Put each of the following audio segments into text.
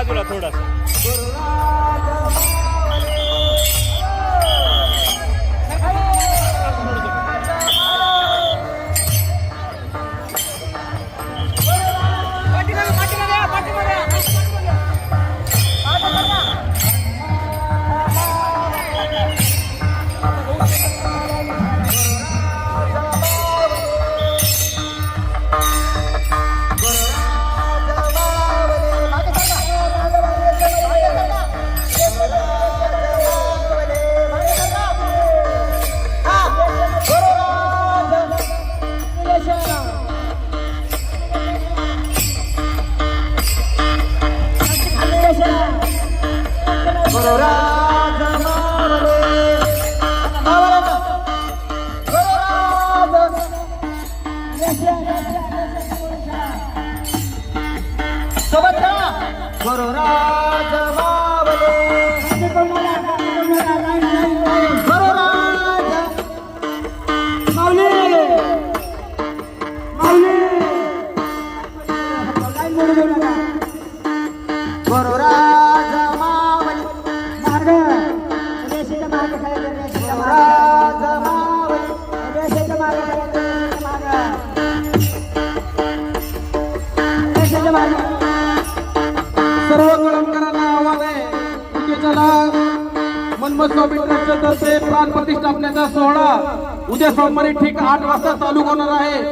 बाजूला थोडासा. महाराष्ट्राचा प्राण प्रतिष्ठापनेचा सोहळा उद्या सोमवारी ठीक आठ वाजता चालू होणार आहे.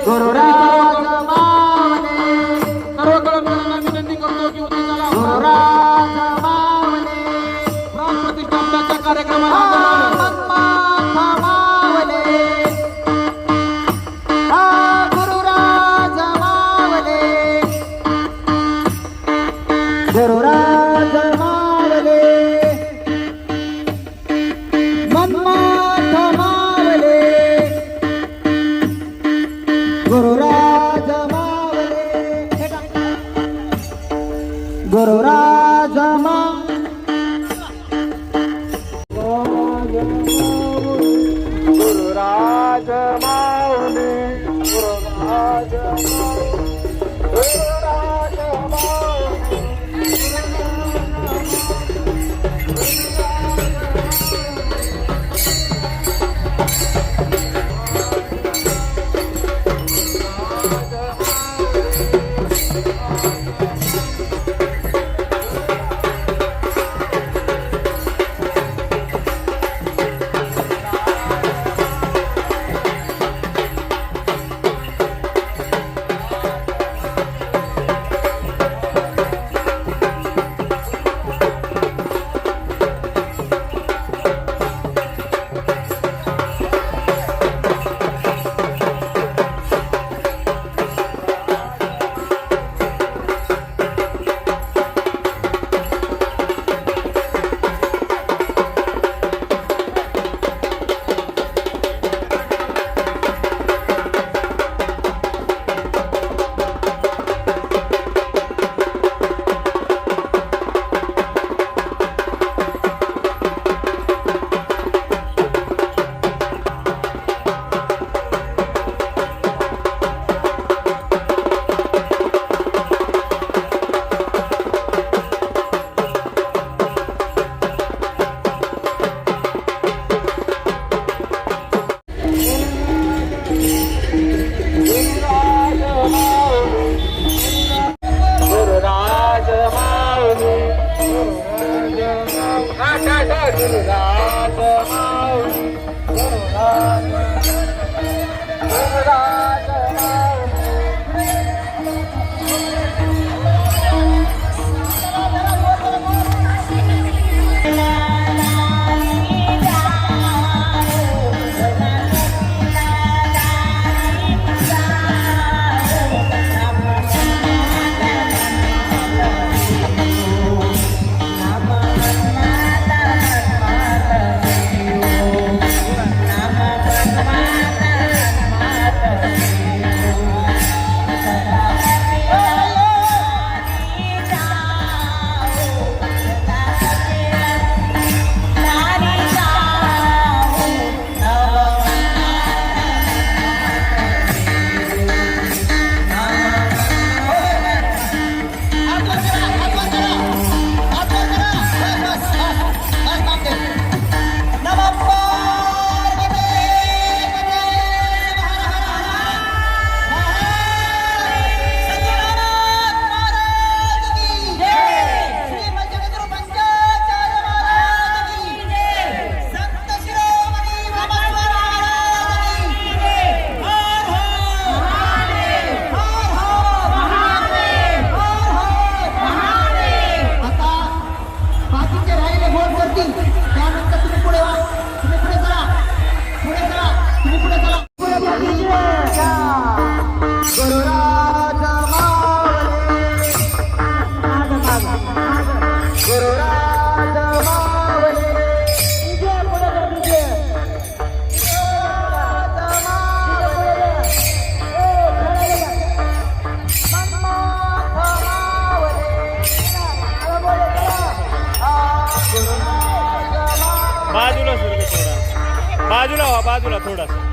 बाजूला व्हा बाजूला थोडासा.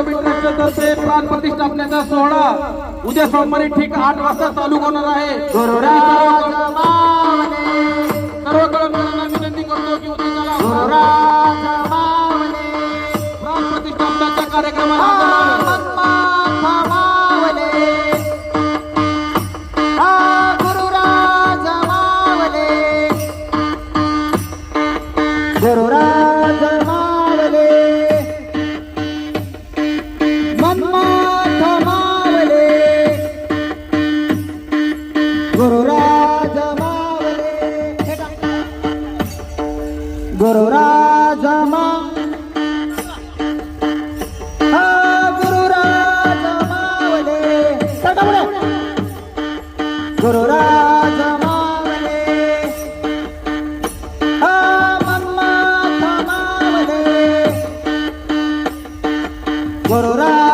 किलोमीटरच्या तर्फे प्रतिष्ठापनेचा सोहळा उद्या सोमवारी ठीक आठ वाजता चालू होणार आहे. Por orar.